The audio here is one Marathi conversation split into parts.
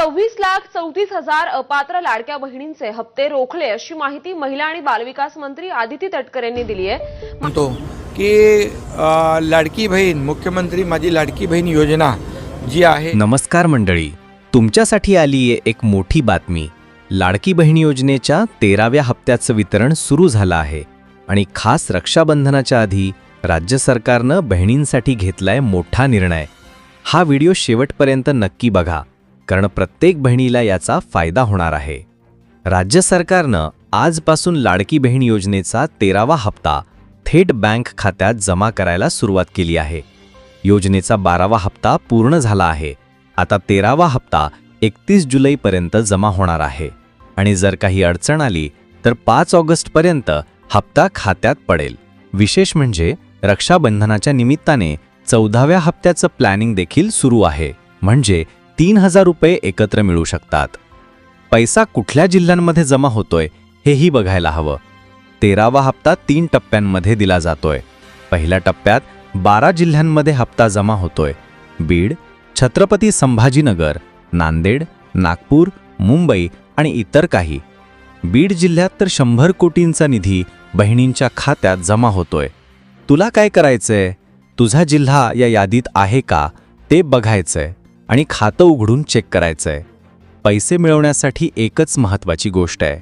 सव्वीस लाख चौतीस हजार अपात्र लाडक्या बहिणींचे हप्ते रोखले अशी माहिती महिला आणि बालविकास मंत्री आदिती तटकर यांनी दिली आहे. म्हणतो की अ, लाडकी बहीण मुख्यमंत्री माझी लाडकी बहीण योजना जी आहे नमस्कार मंडळी. तुमच्यासाठी आली आहे एक मोठी बातमी. लाडकी बहीण योजनेच्या तेराव्या हप्त्याचं वितरण सुरू झालं आहे आणि खास रक्षाबंधनाच्या आधी राज्य सरकारनं बहिणींसाठी घेतलाय मोठा निर्णय. हा व्हिडिओ शेवटपर्यंत नक्की बघा. कारण प्रत्येक बहिणीला याचा फायदा होणार आहे. राज्य सरकारनं आजपासून लाडकी बहीण योजनेचा तेरावा हप्ता थेट बँक खात्यात जमा करायला सुरुवात केली आहे. योजनेचा बारावा हप्ता पूर्ण झाला आहे. आता तेरावा हप्ता एकतीस जुलैपर्यंत जमा होणार आहे. आणि जर काही अडचण आली तर पाच ऑगस्टपर्यंत हप्ता खात्यात पडेल. विशेष म्हणजे रक्षाबंधनाच्या निमित्ताने चौदाव्या हप्त्याचं प्लॅनिंग देखील सुरू आहे. म्हणजे तीन हजार रुपये एकत्र मिळू शकतात. पैसा कुठल्या जिल्ह्यांमध्ये जमा होतोय हेही बघायला हवं. तेरावा हप्ता तीन टप्प्यांमध्ये दिला जातोय. पहिल्या टप्प्यात बारा जिल्ह्यांमध्ये हप्ता जमा होतोय. बीड छत्रपती संभाजीनगर नांदेड नागपूर मुंबई आणि इतर काही. बीड जिल्ह्यात तर शंभर कोटींचा निधी बहिणींच्या खात्यात जमा होतोय. तुला काय करायचंय? तुझा जिल्हा या यादीत आहे का? ते बघायचंय. आणि खातं उघडून चेक करायचंय. पैसे मिळवण्यासाठी एकच महत्त्वाची गोष्ट आहे.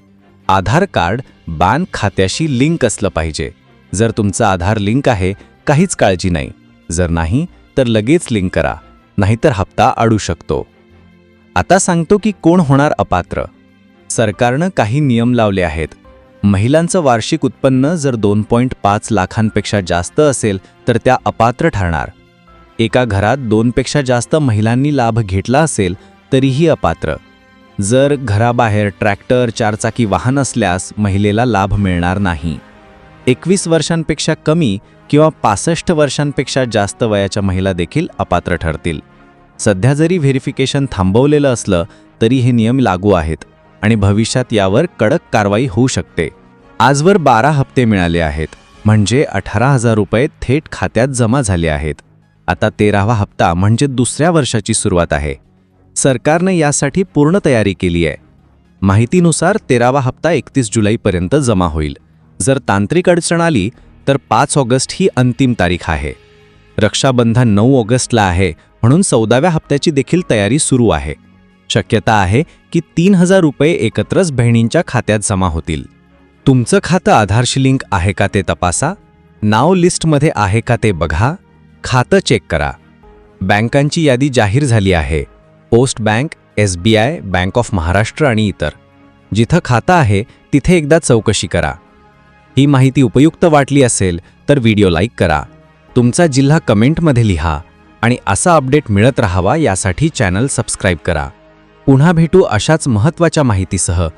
आधार कार्ड बँक खात्याशी लिंक असलं पाहिजे. जर तुमचं आधार लिंक आहे काहीच काळजी नाही. जर नाही तर लगेच लिंक करा. नाहीतर हप्ता अडू शकतो. आता सांगतो की कोण होणार अपात्र. सरकारनं काही नियम लावले आहेत. महिलांचं वार्षिक उत्पन्न जर दोन पॉईंट पाच लाखांपेक्षा जास्त असेल तर त्या अपात्र ठरणार. एका घरात दोनपेक्षा जास्त महिलांनी लाभ घेतला असेल तरीही अपात्र. जर घराबाहेर ट्रॅक्टर चारचाकी वाहन असल्यास महिलेला लाभ मिळणार नाही. एकवीस वर्षांपेक्षा कमी किंवा पासष्ट वर्षांपेक्षा जास्त वयाच्या महिला देखील अपात्र ठरतील. सध्या जरी व्हेरिफिकेशन थांबवलेलं असलं तरी हे नियम लागू आहेत आणि भविष्यात यावर कडक कारवाई होऊ शकते. आजवर बारा हप्ते मिळाले आहेत म्हणजे अठरा हजार रुपये थेट खात्यात जमा झाले आहेत. आता तेरावा हप्ता म्हणजे दुसऱ्या वर्षाची सुरुवात आहे. सरकारने यासाठी पूर्ण तयारी केली आहे. माहितीनुसार तेरावा हप्ता एकतीस जुलैपर्यंत जमा होईल. जर तांत्रिक अडचण आली तर पाच ऑगस्ट ही अंतिम तारीख आहे. रक्षाबंधन नऊ ऑगस्टला आहे म्हणून चौदाव्या हप्त्याची देखील तयारी सुरू आहे. शक्यता आहे की तीन हजार रुपये एकत्रच बहिणींच्या खात्यात जमा होतील. तुमचं खातं आधारशी लिंक आहे का ते तपासा? नाव लिस्टमध्ये आहे का ते बघा. खातं चेक करा. बँकांची यादी जाहीर झाली आहे. Post bank S B I bank of Maharashtra आणि इतर. जिथं खातं आहे तिथे एकदा चौकशी करा. ही माहिती उपयुक्त वाटली असेल तर व्हिडिओ लाईक करा. तुमचा जिल्हा कमेंटमध्ये लिहा आणि असा अपडेट मिळत राहावा यासाठी चॅनल सबस्क्राईब करा. पुन्हा भेटू अशाच महत्त्वाच्या माहितीसह.